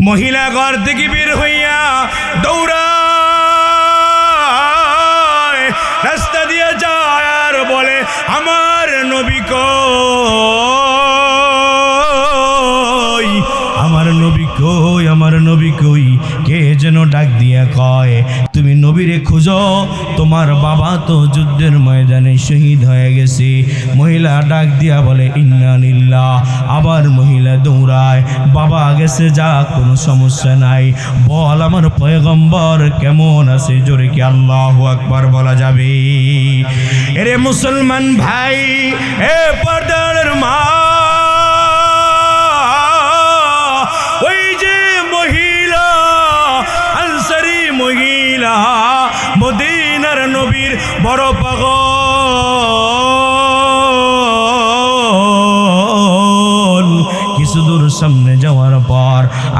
মহিলা ঘর থেকে বের হইয়া দৌড়া রাস্তা দিয়ে যায় আর বলে, আমার নবী কই? আমার নবী কই? আমার নবী কই? কে যেন ডাক দিয়া কয় নবীরে খুঁজো, তোমার বাবা তো যুদ্ধের ময়দানে শহীদ হয়ে গেছে। মহিলা ডাক দিয়া বলে, ইন্না নিল্লা আবার মহিলা দৌড়ায়, বাবা গেছে যা, কোনো সমস্যা নাই। বল, আমার পয়গম্বর কেমন আছে? জোরে কি আল্লাহ আকবার বলা যাবে? এরে মুসলমান ভাই, এ পর্দার মা বড় পাগল।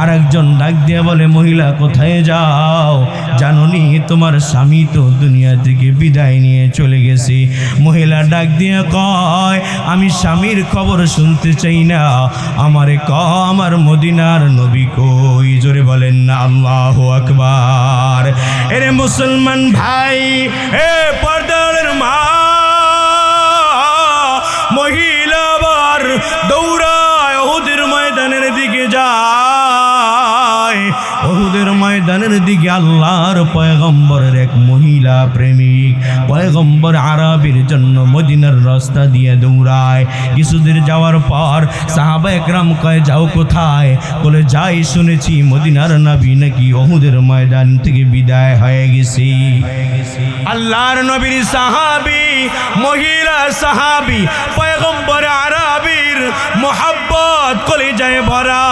পর আরেকজন ডাক দিয়ে বলে, মহিলা, কোথায় যাও? জাননি তোমার স্বামী তো দুনিয়া থেকে বিদায় নিয়ে চলে গেছে। মহিলা ডাক দিয়ে কয়, আমি স্বামীর খবর শুনতে চাই না। আমারে ক আমার মদিনার নবী কই? জোরে বলেন না আল্লাহ আকবার। এরে মুসলমান ভাই, এ পর্দার মা, মহিলা আবার দৌড়ায় ওদের ময়দানের দিকে যায়। ময়দানের দিকে আল্লাহর পয়গম্বরের এক মহিলা প্রেমিক। পয়গম্বর আরবের জন্য মদিনার রাস্তা দিয়ে দৌড়ায়। কিছুদিন যাওয়ার পর সাহাবা একরাম কয়, যাও কোথায়? বলে, যাই শুনেছি মদিনার নবী নাকি ওহুদের ময়দান থেকে বিদায় হয়ে গেছি। আল্লাহর নবীর সাহাবি, মহিলা সাহাবি, পয়গম্বর আরবির মোহাব্বত কলিজায় ভরা।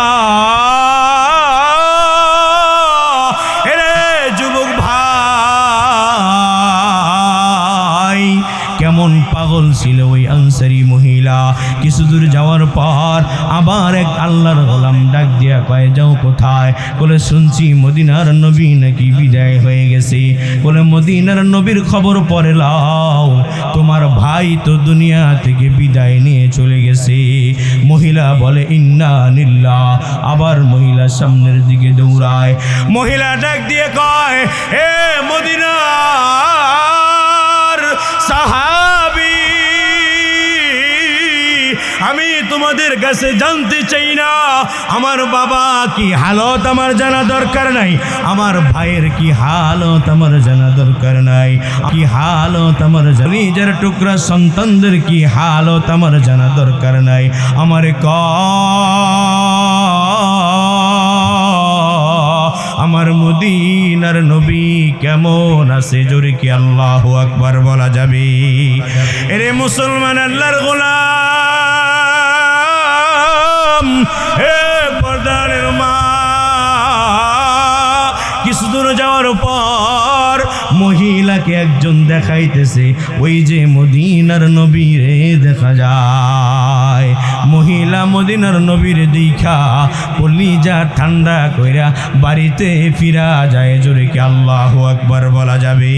কিছু দূর যাওয়ার পর আবার এক আল্লাহর গোলাম ডাক দিয়া কয়ে, যাও কোথায়? বলে, শুনছি মদিনার নবী নাকি বিদায় হয়ে গেছে। বলে, মদিনার নবীর খবর পরে লাও, তোমার ভাই তো দুনিয়া থেকে বিদায় নিয়ে চলে গেছে। মহিলা বলে, ইন্না নিল্লা আবার মহিলা সামনের দিকে দৌড়ায়। মহিলা ডাক দিয়ে কয় হে মদিনার তোমাদের কাছে জানতে চাই না। আমার বাবা কি হালত আমার জানা দরকার নাই? আমার ভাইয়ের কি হালত আমার জানা দরকার নাই? কি হালত আমার নিজের টুকরা সন্তানদের কি হালত আমার জানা দরকার নাই? আমার ক আমার মদিনার নবী কেমন আছে? জোরে কি আল্লাহ আকবার বলা যাবে? এরে মুসলমান আল্লাহর গোলাম। হে পর্দানের মা কিছু দূর যাওয়ার পর মহিলাকে একজন দেখাইতেছে। ওই যে মদিনার নবীরে দেখা যায়। মহিলা মদিনার নবীর দেখা কলিজা ঠান্ডা কইরা বাড়িতে ফিরা যায়। জোরে কি আল্লাহ আকবার বলা যাবে?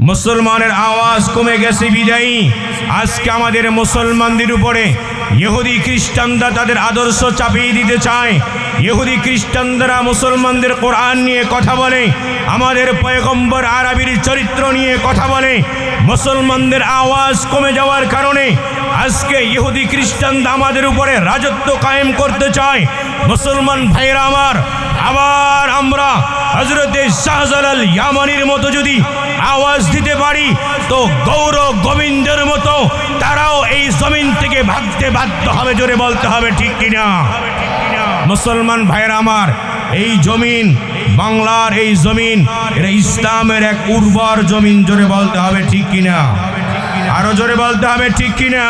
মুসলমানের আওয়াজ কমে গেছে বিদায়ী। আজকে আমাদের মুসলমানদের উপরে ইহুদি খ্রিস্টানরা তাদের আদর্শ চাপিয়ে দিতে চায়। ইহুদি খ্রিস্টানরা মুসলমানদের কোরআন নিয়ে কথা বলে, আমাদের পয়গম্বর আরবির চরিত্র নিয়ে কথা বলে। মুসলমানদের আওয়াজ কমে যাওয়ার কারণে আজকে ইহুদি খ্রিস্টানরা আমাদের উপরে রাজত্ব কায়েম করতে চায়। মুসলমান ভাইরা আমার, আবার আমরা হজরতে শাহজালাল ইয়ামানির মতো যদি আওয়াজ দিতে পারি তো গৌর গোবিন্দের মতো তারাও এই জমিন থেকে ভাগতে বাধ্য হবে, জোরে বলতে হবে, ঠিক কিনা? মুসলমান ভাইয়েরা আমার, এই জমিন, বাংলার এই জমিন, এটা ইসলামের এক উর্বর জমিন, জোরে বলতে হবে, ঠিক কিনা? আরও জোরে বলতে হবে, ঠিক কিনা?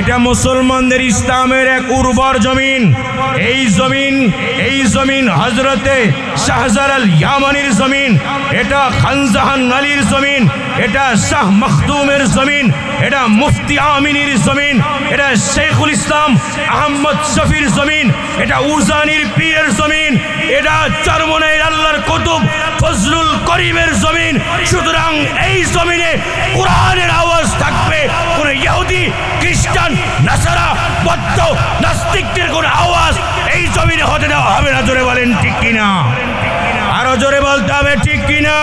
এটা মুসলমানদের ইসলামের এক উর্বর জমিন। এই জমিন এই জমিন হজরতে শাহজালাল ইয়ামানির জমিন, এটা খানজাহান আলীর জমিন, এটা শাহ মখদুমের জমিন, এটা মুফতি আমিনীর জমিন, এটা শেখুল ইসলাম আহমদ শফির জমিন, এটা উজানির পীরের জমিন, এটা চরমনের আল্লাহর কুতুব ফজলুল করিমের জমিন। সুতরাং এই জমিনে কোরআনের আওয়াজ থাকবে, কোন ইহুদি খ্রিস্টান নাসারা, বদ্ধ, নাস্তিকদের কোন আওয়াজ এই জমিনে হতে দেওয়া হবে না। জোরে বলেন, ঠিক কিনা? আরও জোরে বলতে হবে, ঠিক কিনা?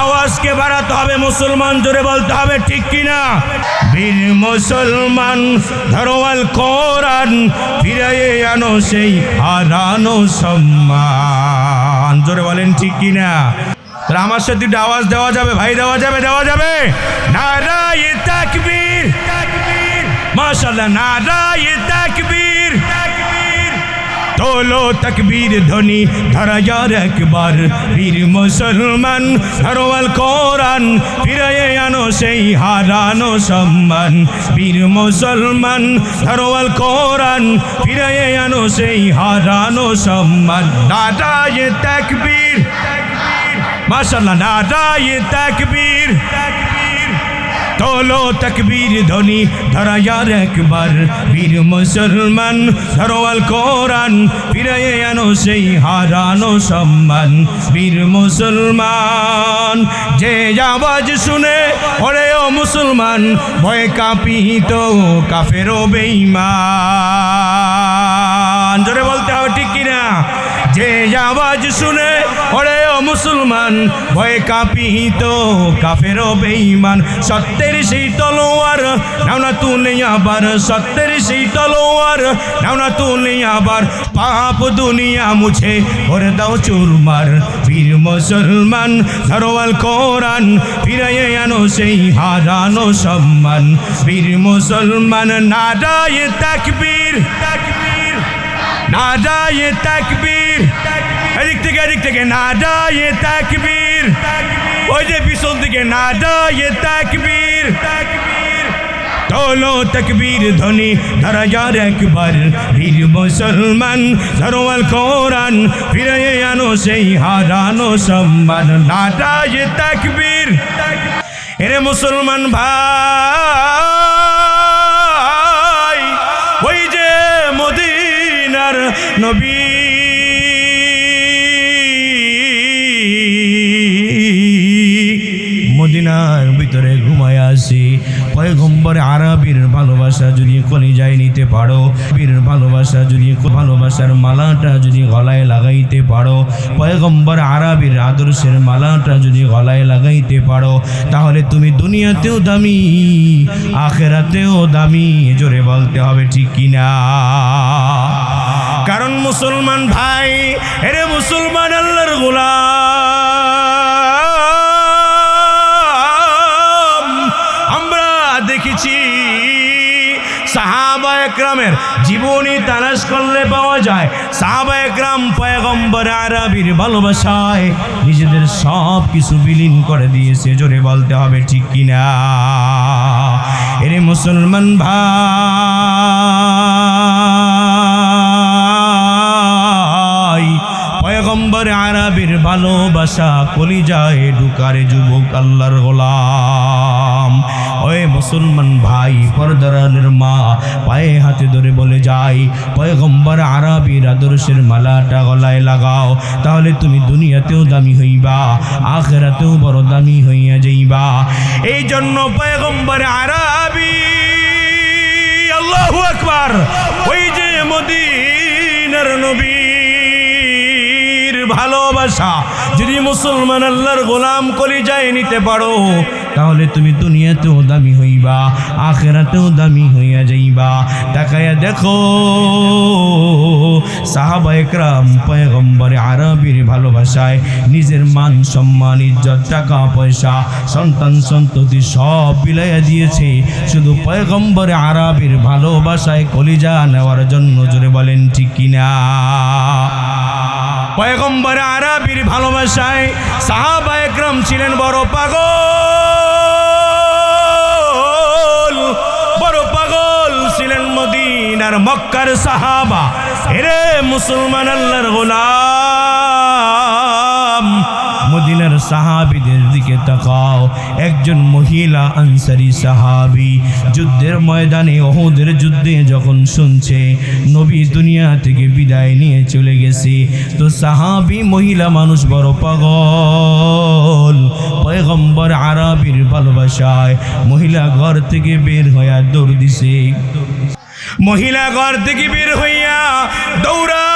আওয়াজকে বাড়াতে হবে মুসলমান, জোরে বলতে হবে, ঠিক কিনা? বীর মুসলমান, ধরোয়াল কোরআন ফিরে আনো সেই হারানো সম্মান। জোরে বলেন, ঠিক কিনা? তাহলে আমার সাথে একটু আওয়াজ দেওয়া যাবে, ভাই দেওয়া যাবে দেওয়া যাবে? নারায় তাকবীর। মাশাআল্লাহ, নারায় তাকবীর। তোলো তকবীর ধ্বনি, ধরা যার একবার। বীর মুসলমান ধরোয়াল কোরআন ফিরে আনো সেই হারানো সম্মান। বীর মুসলমান ধরোয়াল কোরআন ফিরে আনো সেই হারানো সম্মান। নারায় তাকবীর। মাশাআল্লাহ, নারায় তাকবীর। তোলো তকবীর ধরা যার একবার। বীর মুসলমান সরওয়াল কোরআন ফিরে আনো সেই হারানো সম্মান। বীর মুসলমান, যে আওয়াজ শুনে ওরে ও মুসলমান, ভয়ে কাঁপিত কাফেরও বেঈমান। জোরে কিনা যে আওয়াজ শুনে, ওরে ও মুসলমান, ভয়ে কাঁপিত কাফেরও বেঈমান, সত্যের সেই তলোয়ার নাও না তুলে আবার, সত্যের সেই তলোয়ার নাও না তুলে আবার, পাপ দুনিয়া মুছে করে দাও চুরমার, বীর মুসলমান সরওয়াল কোরআন ফিরে আনো সেই হারানো সম্মান, বীর মুসলমান নারায় তাকবীর তাকবীর নারায়ে তাকবীর। থেকে এদিক থেকে নারায়ে তাকবীর। ওই যে পিছন থেকে নারায়ে তাকবীর। তোলো তকবীর ধ্বনি ধরা যার একবার বীর মুসলমান, সরওয়াল কোরআন ফিরে আনো সেই হারানো সম্মান। নারায়ে তাকবীর। এরে মুসলমান ভাই, ওই যে মদিনার নবী পয়গম্বর আরবির ভালোবাসা যদি কলিজায় নিতে পারো বীর ভালোবাসা যদি ভালোবাসার মালাটা যদি গলায় লাগাইতে পারো, পয়গম্বর আরবির আদর্শের মালাটা যদি গলায় লাগাইতে পারো, তাহলে তুমি দুনিয়াতেও দামি, আখেরাতেও দামি, জোরে বলতে হবে ঠিক কিনা? কারণ মুসলমান ভাই, এরে মুসলমান আল্লাহর গোলাম। একরামের জীবনী তালাশ করলে পাওয়া যায়। সাহাবা একরাম পয়গম্বর আরবির ভালোবাসায় নিজেদের সব কিছু বিলীন করে দিয়েছে। জোরে বলতে হবে ঠিক কিনা? এরে মুসলমান ভাই, পয়গম্বর আরবির ভালোবাসা কলিজায় ঢুকারে যুবক আল্লাহর গোলাম। ওই মুসলমান ভাই পরদরালের মা পায়ে হাতে ধরে বলে, যাই, পয়গম্বর আরবির আদর্শের মালাটা গলায় লাগাও, তাহলে তুমি দুনিয়াতেও দামি হইবা, আখেরাতেও বড় দামি হইয়া যাইবা। এই জন্য পয়গম্বর আরবি, আল্লাহু আকবার, ওই যে মদিনার নবীর ভালোবাসা, যদি মুসলমান আল্লাহর গোলাম কলি যায় নিতে পারো তাহলে তুমি দুনিয়াতেও দামি হইবা, আখেরাতেও দামি হইয়া যাইবা। তাকায়া দেখো, সাহাবা একরাম পয়গম্বরে আরবির ভালোবাসায় নিজের মান, সম্মান, ইজ্জত, টাকা, পয়সা, সন্তান, সন্ততি সব বিলাইয়া দিয়েছে। শুধু পয়গম্বরে আরবির ভালোবাসায় কলিজা নেওয়ার জন্য জোরে বলেন, ঠিক কিনা? পয়গম্বর আরবির ভালোবাসায় সাহাবা একরাম ছিলেন বড় পাগল। ছিলেন মদিনার মক্কার সাহাবা। এরে মুসলমান আল্লাহর গোলাম। মদিনার সাহাবিদের দিকে তাকাও। একজন মহিলা আনসারি সাহাবি যুদ্ধের ময়দানে ওহুদের যুদ্ধে যখন শুনছে, নবী দুনিয়া থেকে বিদায় নিয়ে চলে গেছে। তো সাহাবি মহিলা মানুষ বড় পাগল। পয়গম্বর আরবির ভালোবাসায় মহিলা ঘর থেকে বের হইয়া দৌড় দিছে। মহিলা ঘর থেকে বের হইয়া দৌড়া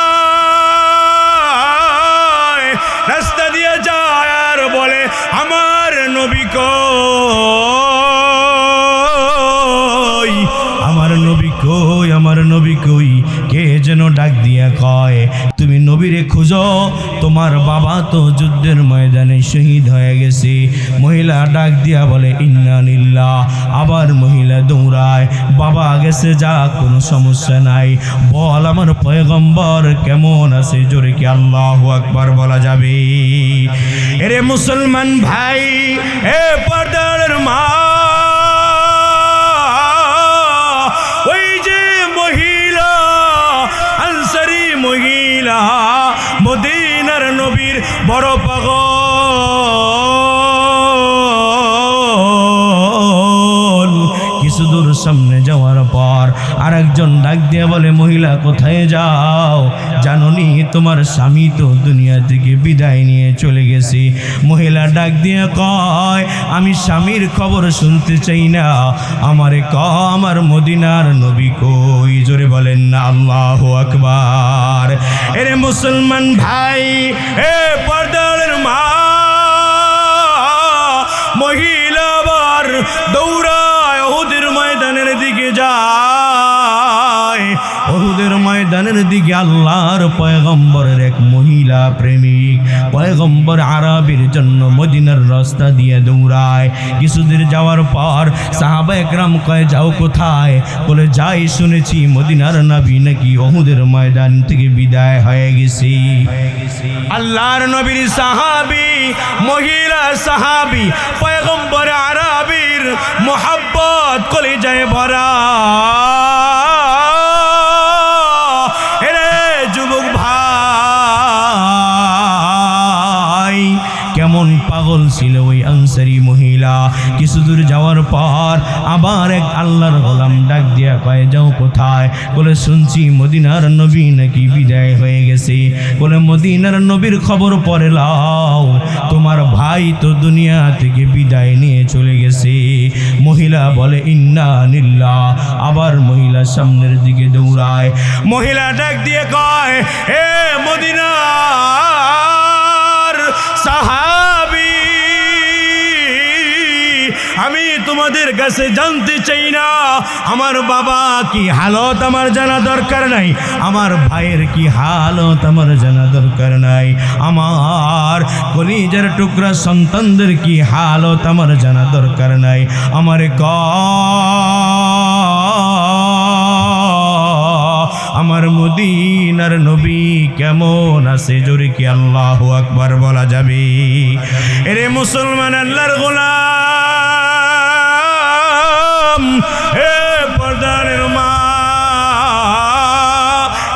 তো যুদ্ধের ময়দানে শহীদ হয়ে গেছে। মহিলা ডাক দিয়া বলে, ইন্না নিল্লা আবার মহিলা দৌড়ায়, বাবা গেছে যা, কোনো সমস্যা নাই। বল, আমার পয়গম্বর কেমন আছে? জোরে কি আল্লাহ আকবার বলা যাবে। এরে মুসলমান ভাই, এ পর্দার মা বড় পাগল কিছু সামনে যাওয়ার পর আরেকজন ডাক দিয়ে বলে মহিলা কোথায় যাও? জাননি তোমার স্বামী তো দুনিয়া থেকে বিদায় নিয়ে চলে গেছে। মহিলা ডাক দিয়ে কয়, আমি স্বামীর খবর শুনতে চাই না। আমারে ক আমার মদিনার নবী কই? জোরে বলেন না আল্লাহ আকবার। এরে মুসলমান ভাই, এ পর্দার মা মহিলা আবার দৌড়ায় ওদের ময়দানের দিকে যায় ওহুদের ময়দানের দিকে আল্লাহর পয়গম্বরের এক মহিলা প্রেমিক। পয়গম্বর আরবির জন্য মদিনার রাস্তা দিয়ে দৌড়ায়। কিছুদিন যাওয়ার পর সাহাবা একরাম কয়, যাও কোথায়? বলে, যাই শুনেছি মদিনার নবী নাকি ওহুদের ময়দান থেকে বিদায় হয়ে গেছি। আল্লাহর নবীর সাহাবি, মহিলা সাহাবি, পয়গম্বর আরবির মোহাব্বত কলিজায় ভরা। পাগল ছিল ওই আনসারি মহিলা। কিছু দূর যাওয়ার পর আবার এক আল্লাহর গোলাম ডাক দিয়া কয়ে, যাও কোথায়? বলে, শুনছি মদিনার নবী নাকি বিদায় হয়ে গেছে। বলে, মদিনার নবীর খবর পরে লাও তোমার ভাই তো দুনিয়া থেকে বিদায় নিয়ে চলে গেছে। মহিলা বলে, ইন্না নিল্লা আবার মহিলা সামনের দিকে দৌড়ায়। মহিলা ডাক দিয়ে কয় হে মদিনার সাহাবি তোমাদের কাছে জানতে চাই না। আমার বাবা কি হালত আমার জানা দরকার নাই? আমার ভাইয়ের কি হালত আমার জানা দরকার নাই? আমার কলিজার টুকরা সন্তানদের কি হালত আমার জানা দরকার নাই? আমার ক আমার মদিনার নবী কেমন আছে? জোরে কি আল্লাহ আকবার বলা যাবে? এরে মুসলমান আল্লাহর গোলাম। হে পর্দানের মা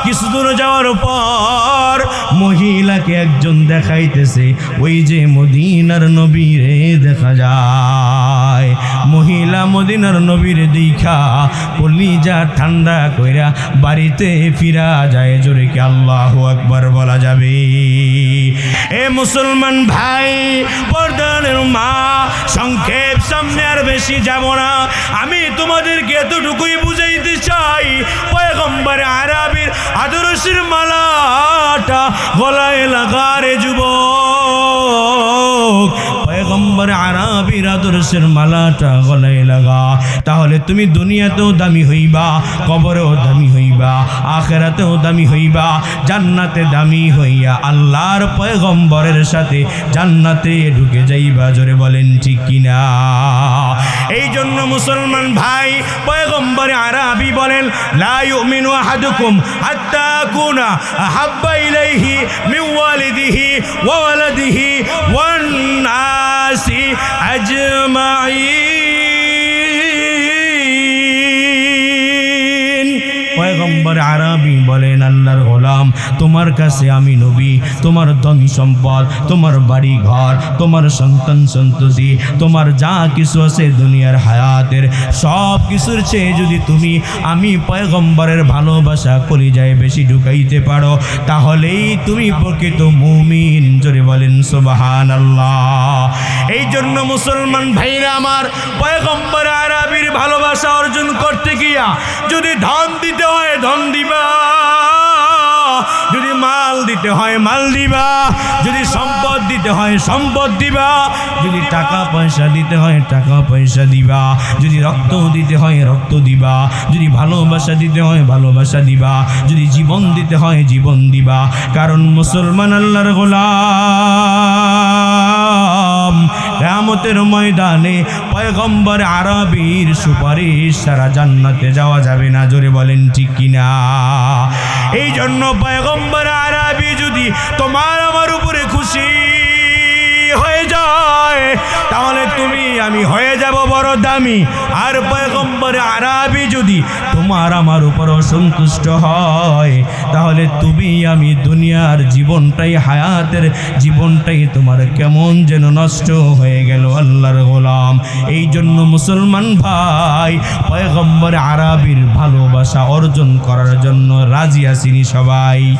কিছু দূর যাওয়ার পর মহিলাকে একজন দেখাইতেছে, ওই যে মদিনার নবীরে দেখা যায়। মহিলা মদিনার নবীর দেখা, কলিজা ঠান্ডা কইরা বাড়িতে ফিরা যায়। জোরে কি আল্লাহ আকবার বলা যাবে? এ মুসলমান ভাই পর্দানের মা, সংক্ষেপ সামনে আর বেশি যাব না। আমি তোমাদেরকে এতটুকুই বুঝাইতে চাই, পয়গম্বর আরবির আদর্শের মালাটা গলায় লাগারে যুবক। পয়গম্বর আরবির আদর্শের মালাটা গলায় লাগা। তাহলে তুমি দুনিয়াতেও দামি হইবা, কবরেও দামি হইবা, আখেরাতেও দামি হইবা, জান্নাতে দামি হইয়া আল্লাহর পয়গম্বরের সাথে জান্নাতে ঢুকে যাইবা, জোরে বলেন ঠিক কিনা? এই জন্য মুসলমান ভাই, পয়গম্বর আরবি বলেন, লা ইউমিনু আহাদুকুম হাত্তা কুনা আহাব্বা ইলাইহি মিন ওয়ালিদিহি ওয়া ওয়ালাদিহি ওয়ান আজমাইন পয়গম্বর আরবি গেলাম। তোমার কাছে আমি নবী, তোমার ধন সম্পদ, তোমার বাড়ি ঘর তোমার সন্তান সন্ততি, তোমার যা কিছু আছে দুনিয়ার হায়াতের সব কিছুর চেয়ে যদি তুমি আমি পয়গম্বরের ভালোবাসা করি যায় বেশি ঢুকাইতে পারো, তাহলেই তুমি প্রকৃত মুমিন। জোরে বলেন সুবাহান আল্লাহ এই জন্য মুসলমান ভাইরা আমার পয়গম্বর আরবির ভালোবাসা অর্জন করতে গিয়া যদি ধন দিতে হয়, ধন দিবা। যদি মাল দিতে হয় মাল দিবা, যদি সম্পদ দিতে হয় সম্পদ দিবা, যদি টাকা পয়সা দিতে হয় টাকা পয়সা দিবা, যদি রক্ত দিতে হয় রক্ত দিবা, যদি ভালোবাসা দিতে হয় ভালোবাসা দিবা, যদি জীবন দিতে হয় জীবন দিবা, কারণ মুসলমান আল্লাহর গোলাম কেয়ামতের ময়দানে পয়গম্বর আরবির সুপারিশ সারা জান্নাতে যাওয়া যাবে না, জোরে বলেন ঠিক কিনা? এই জন্য পয়গম্বর আরবি যদি তোমার আমার উপরে খুশি যায়, তাহলে তুমি আমি হয়ে যাব বড় দামি। আর পয়গম্বর আরবি যদি তোমার আমার উপর সন্তুষ্ট হয়, তাহলে তুমি আমি দুনিয়ার জীবনটাই, হায়াতের জীবনটাই তোমার কেমন যেন নষ্ট হয়ে গেল আল্লাহর গোলাম। এই জন্য মুসলমান ভাই, পয়গম্বর আরবির ভালোবাসা অর্জন করার জন্য রাজি আসিনি সবাই।